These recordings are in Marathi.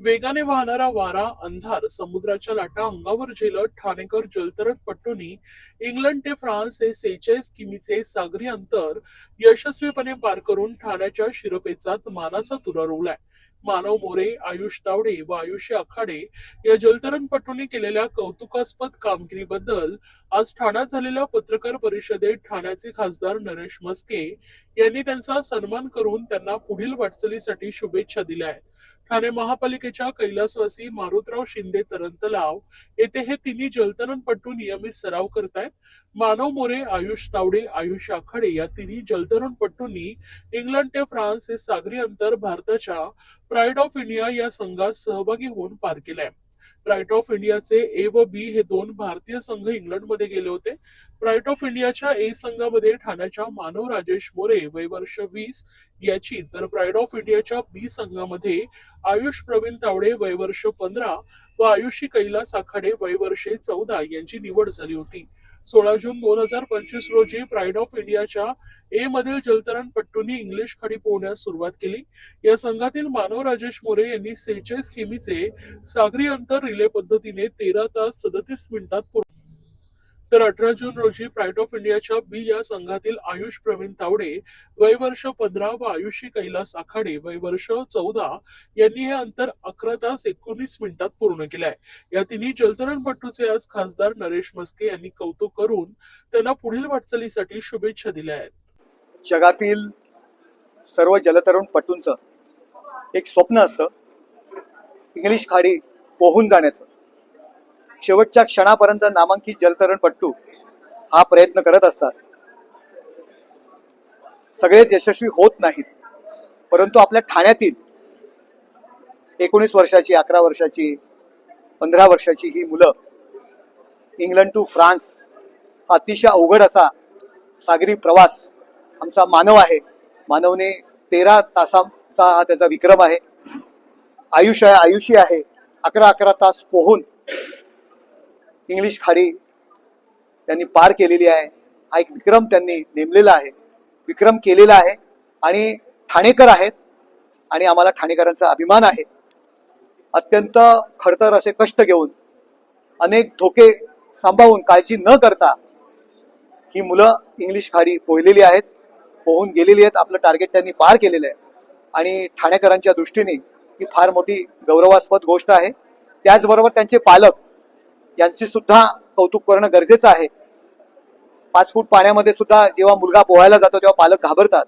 वेगाने वाहणारा वारा अंधार समुद्राच्या लाटा अंगावर झेलत ठाणेकर जलतरण पट्टूनी इंग्लंड ते फ्रान्स हे सेहेचाळीस किमीचे सागरी अंतर यशस्वीपणे पार करून ठाण्याच्या शिरपेचात मानाचा तुरा रोवलाय मानव मोरे आयुष तावडे व आयुष्य आखाडे या जलतरणपटूंनी केलेल्या कौतुकास्पद कामगिरीबद्दल आज ठाण्यात झालेल्या पत्रकार परिषदेत ठाण्याचे खासदार नरेश मस्के यांनी त्यांचा सन्मान करून त्यांना पुढील वाटचालीसाठी शुभेच्छा दिल्या आहेत. ठाणे महापालिकेच्या कैलासवासी मारुतराव शिंदे तरण तलाव येथे हे तिन्ही जलतरणपटू नियमित सराव करतायत. मानव मोरे आयुष तावडे आयुष आखाडे या तिन्ही जलतरणपटूंनी इंग्लंड ते फ्रान्स हे सागरी अंतर भारताच्या प्राईड ऑफ इंडिया या संघात सहभागी होऊन पार केलंय. प्राईट ऑफ इंडियाचे ए व बी हे दोन भारतीय संघ इंग्लंडमध्ये गेले होते. प्राईट ऑफ इंडियाच्या ए संघामध्ये ठाण्याच्या मानव राजेश मोरे वय वर्ष वीस याची. तर प्राईड ऑफ इंडियाच्या बी संघामध्ये आयुष प्रवीण तावडे वय वर्ष पंधरा व आयुषी कैलास आखाडे वय वर्षे चौदा यांची निवड झाली होती. सोळा जून दोन हजार पंचवीस रोजी प्राईड ऑफ इंडियाच्या ए मधील जलतरणपट्टूंनी इंग्लिश खाडी पोहण्यास सुरुवात केली. या संघातील मानव राजेश मोरे यांनी सेहेचाळीस किमीचे सागरी अंतर रिले पद्धतीने तेरा तास सदतीस मिनिटात पूर्ण तर अठरा जून रोजी प्राईड ऑफ इंडियाच्या बी या संघातील आयुष प्रवीण तावडे वयवर्ष पंधरा व आयुषी कैलास आखाडे वयवर्ष चौदा यांनी हे अंतर अकरा तास एकोणीस मिनिटात पूर्ण केलंय. या तिन्ही जलतरणपटूचे आज खासदार नरेश मस्के यांनी कौतुक करून त्यांना पुढील वाटचालीसाठी शुभेच्छा दिल्या आहेत. जगातील सर्व जलतरणपटूंचं एक स्वप्न असतं इंग्लिश खाडी पोहून जाण्याचं. शेवटच्या क्षणापर्यंत नामांकित जलतरणपट्टू हा प्रयत्न करत असतात. सगळेच यशस्वी होत नाहीत. परंतु आपल्या ठाण्यातील एकोणीस वर्षाची अकरा वर्षाची पंधरा वर्षाची ही मुलं इंग्लंड टू फ्रान्स अतिशय अवघड असा सागरी प्रवास आमचा मानव आहे. मानवने तेरा तासांचा हा त्याचा विक्रम आहे. आयुष्य आहे आयुषी आहे. अकरा अकरा तास पोहून इंग्लिश खाडी त्यांनी पार केलेली आहे. हा एक विक्रम त्यांनी नेमलेला आहे. विक्रम केलेला आहे आणि ठाणेकर आहेत आणि आम्हाला ठाणेकरांचा अभिमान आहे. अत्यंत खडतर असे कष्ट घेऊन अनेक धोके सांभाळून काळजी न करता ही मुलं इंग्लिश खाडी पोहलेली आहेत पोहून गेलेली आहेत. आपलं टार्गेट त्यांनी पार केलेलं आहे. आणि ठाणेकरांच्या दृष्टीने ही फार मोठी गौरवास्पद गोष्ट आहे. त्याचबरोबर त्यांचे पालक यांची सुद्धा कौतुक करणं गरजेचं आहे. पाच फूट पाण्यामध्ये सुद्धा जेव्हा मुलगा पोहायला जातो तेव्हा पालक घाबरतात.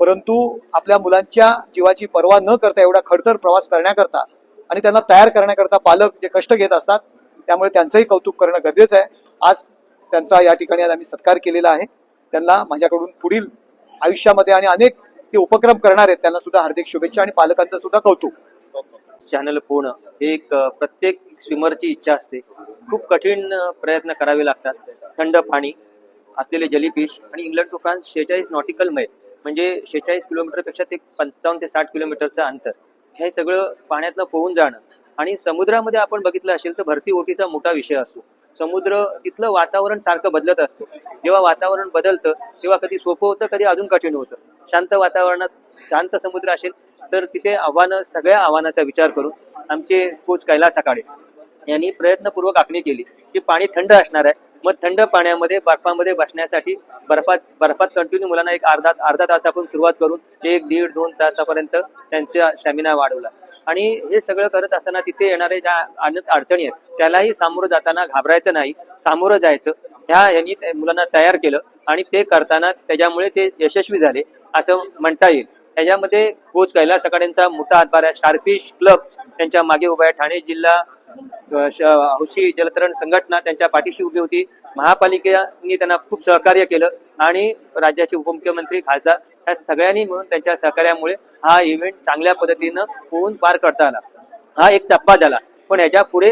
परंतु आपल्या मुलांच्या जीवाची पर्वा न करता एवढा खडतर प्रवास करण्याकरता आणि त्यांना तयार करण्याकरता पालक जे कष्ट घेत असतात त्यामुळे त्यांचंही कौतुक करणं गरजेचं आहे. आज त्यांचा या ठिकाणी आज आम्ही सत्कार केलेला आहे. त्यांना माझ्याकडून पुढील आयुष्यामध्ये आणि अनेक ते उपक्रम करणार आहेत त्यांना सुद्धा हार्दिक शुभेच्छा आणि पालकांचं सुद्धा कौतुक. चॅनल पोहणं हे एक प्रत्येक स्विमरची इच्छा असते. खूप कठीण प्रयत्न करावे लागतात. थंड पाणी असलेले जलीफिश आणि इंग्लंड टू फ्रान्स शेहेचाळीस नॉटिकल मैल म्हणजे शेहेचाळीस किलोमीटरपेक्षा ते पंचावन्न ते साठ किलोमीटरचं अंतर. हे सगळं पाण्यातनं पोहून जाणं आणि समुद्रामध्ये आपण बघितलं असेल तर भरती ओटीचा मोठा विषय असतो. समुद्र तिथलं वातावरण सारखं बदलत असतं. जेव्हा वातावरण बदलतं तेव्हा कधी सोपं होतं कधी अजून कठीण होतं. शांत वातावरणात शांत समुद्र असेल तर तिथे आव्हानं सगळ्या आव्हानाचा विचार करून आमचे कोच कैलास सकाळे यांनी प्रयत्नपूर्वक आखणी केली की पाणी थंड असणार आहे मग थंड पाण्यामध्ये बर्फामध्ये बसण्यासाठी बर्फात बर्फात कंटिन्यू मुलांना एक अर्धा अर्धा तासापासून सुरुवात करून एक दीड दोन तासापर्यंत त्यांचा स्टॅमिना वाढवला. आणि हे सगळं करत असताना तिथे येणारे ज्या अडचणी आहेत त्यालाही सामोरं जाताना घाबरायचं नाही सामोरं जायचं. ह्या यांनी मुलांना तयार केलं आणि ते करताना त्याच्यामुळे ते यशस्वी झाले असं म्हणता येईल. त्याच्यामध्ये कोच कैलास आखाडेंचा मोठा हातभार आहे. शार्पिश क्लब त्यांच्या मागे उभा आहे. ठाणे जिल्हा हौशी जलतरण संघटना त्यांच्या पाठीशी उभी होती. महापालिकेने त्यांना खूप सहकार्य केलं आणि राज्याचे उपमुख्यमंत्री खासदार या सगळ्यांनी मिळून त्यांच्या सहकार्यामुळे हा इव्हेंट चांगल्या पद्धतीनं होऊन पार करता आला. हा एक टप्पा झाला. पण ह्याच्या पुढे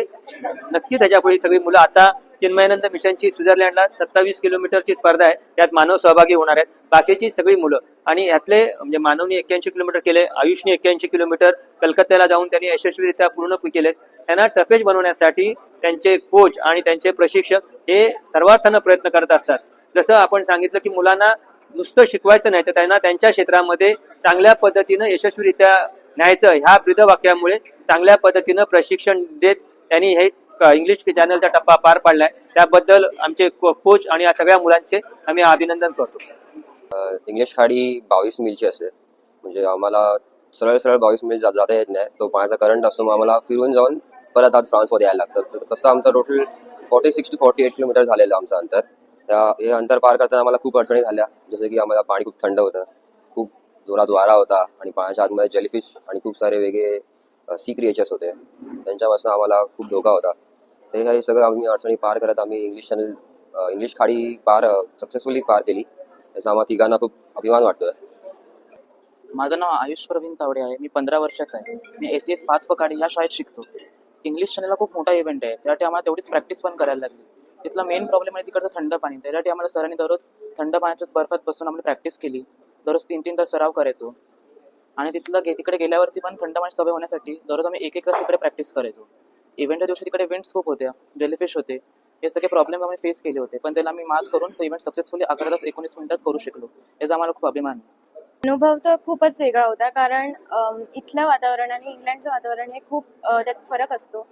नक्की त्याच्या पुढे सगळी मुलं आता चिन्मयानंद मिशनची स्वित्झर्लंडला सत्तावीस किलोमीटरची स्पर्धा आहे. त्यात मानव सहभागी होणार आहेत. बाकीची सगळी मुलं. आणि यातले म्हणजे मानवने एक्क्याऐंशी किलोमीटर केले आयुषने एक्क्याऐंशी किलोमीटर कलकत्त्याला जाऊन त्यांनी यशस्वीरित्या पूर्ण केले त्यांना टफेज बनवण्यासाठी त्यांचे कोच आणि त्यांचे प्रशिक्षक हे सर्वार्थानं प्रयत्न करत असतात. जसं आपण सांगितलं की मुलांना नुसतं शिकवायचं नाही तर त्यांना त्यांच्या क्षेत्रामध्ये चांगल्या पद्धतीनं यशस्वीरित्या न्यायचं. ह्या ब्रीदवाक्यामुळे चांगल्या पद्धतीनं प्रशिक्षण देत त्यांनी हे इंग्लिश चॅनलचा टप्पा पार पाडलाय. त्याबद्दल आमचे कोच आणि या सगळ्या मुलांचे आम्ही अभिनंदन करतो. इंग्लिश खाडी बावीस मिलची असते. म्हणजे आम्हाला सरळ सरळ बावीस मिल जाता येत नाही. तो पाण्याचा करंट असतो मग आम्हाला फिरून जाऊन परत आज फ्रान्समध्ये यायला लागतं. तसं- आमचा total forty six to forty eight kilometre झालेलं आमचं अंतर. त्या हे अंतर पार करताना आम्हाला खूप अडचणी झाल्या. जसं की आम्हाला पाणी खूप थंड होतं. खूप जोरात वारा होता आणि पाण्याच्या आतमध्ये जेलीफिश आणि खूप सारे वेगळे सी क्रिएचर्स होते. त्यांच्यापासून आम्हाला खूप धोका होता. ते हे सगळं आम्ही अडचणी पार करत आम्ही इंग्लिश चॅनल इंग्लिश खाडी पार सक्सेसफुली पार केली. याचा आम्हाला तिघांना खूप अभिमान वाटतोय. माझं नाव आयुष प्रवीण तावडे आहे. मी पंधरा वर्षाचा आहे. मी एस सी एस पाच पकाडी या शाळेत शिकतो. इंग्लिश चॅनलला खूप मोठा इव्हेंट आहे. त्यासाठी आम्हाला तेवढीच प्रॅक्टिस पण करायला लागली. तिथला मेन प्रॉब्लेम आहे तिकडचं थंड पाणी. त्यासाठी आम्हाला सरांनी दररोज थंड पाण्याच्या बर्फात बसून आम्ही प्रॅक्टिस केली. दररोज तीन तीन तास सराव करायचो. आणि तिथलं गे तिकडे गेल्यावरती पण थंड पाणी सवय होण्यासाठी दररोज आम्ही एक एक तास तिकडे प्रॅक्टिस करायचो. इव्हेंटच्या दिवशी तिकडे विंड्स खूप होत्या. जेलीफिश होते. हे सगळे प्रॉब्लेम आम्ही फेस केले होते. पण त्याला आम्ही मात करून तो इव्हेंट सक्सेसफुली अकरा तास एकोणीस मिनिटात करू शकलो. याचा आम्हाला खूप अभिमान आहे. अनुभव तर खूपच वेगळा होता. कारण इथलं वातावरण आणि इंग्लंडचं वातावरण हे खूप त्यात फरक असतो.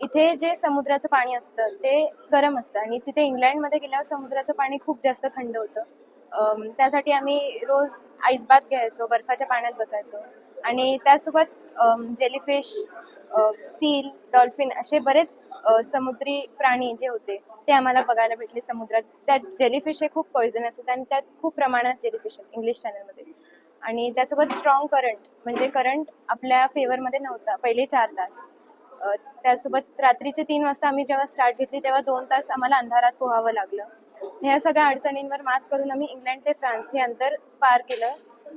इथे जे समुद्राचं पाणी असतं ते गरम असतं. आणि तिथे इंग्लंडमध्ये गेल्यावर समुद्राचं पाणी खूप जास्त थंड होतं. त्यासाठी आम्ही रोज आईस बाथ घ्यायचो बर्फाच्या पाण्यात बसायचो. आणि त्यासोबत जेलीफिश सील डॉल्फिन असे बरेच समुद्री प्राणी जे होते ते आम्हाला बघायला भेटले समुद्रात. त्यात जेलीफिश हे खूप पॉइझन असतात आणि त्यात खूप प्रमाणात जेलीफिश आहेत इंग्लिश चॅनलमध्ये आणि त्यासोबत स्ट्रॉंग करंट म्हणजे करंट आपल्या फेवरमध्ये नव्हता पहिले चार तास. त्यासोबत रात्रीचे तीन वाजता आम्ही जेव्हा स्टार्ट घेतली तेव्हा दोन तास आम्हाला अंधारात पोहावं लागलं. ह्या सगळ्या अडचणींवर मात करून आम्ही इंग्लंड ते फ्रान्स हे अंतर पार केलं.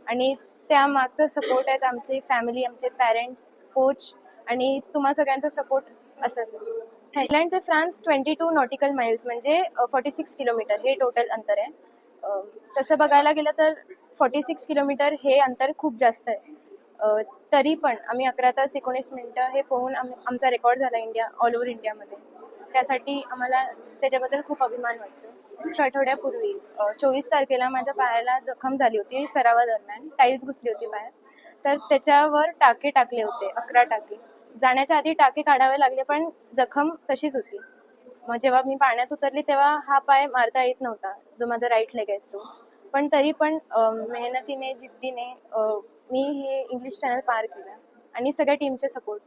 आणि त्या मागचा सपोर्ट आहेत आमची फॅमिली आमचे पॅरेंट्स कोच आणि तुम्हा सगळ्यांचा सपोर्ट असाच आहे ते France twenty two nautical miles म्हणजे फॉर्टी सिक्स किलोमीटर हे टोटल अंतर आहे. अ, तसं बघायला गेलं तर फॉर्टी सिक्स किलोमीटर हे अंतर खूप जास्त आहे. अ, तरी पण आम्ही अकरा तास एकोणीस मिनटं हे पोहून आम आमचा रेकॉर्ड झाला इंडिया ऑल ओव्हर इंडियामध्ये. त्यासाठी आम्हाला त्याच्याबद्दल खूप अभिमान वाटतो. एक आठवड्यापूर्वी चोवीस तारखेला माझ्या पायाला जखम झाली होती सरावादरम्यान. टाईल्स घुसली होती बाहेर. तर त्याच्यावर टाके टाकले होते अकरा टाके. जाण्याच्या आधी टाके काढावे लागले पण जखम तशीच होती. मग जेव्हा मी पाण्यात उतरली तेव्हा हा पाय मारता येत नव्हता जो माझा राईट लेग आहे तो. पण तरी पण मेहनतीने जिद्दीने मी हे इंग्लिश चॅनल पार केलं आणि सगळ्या टीमचे सपोर्ट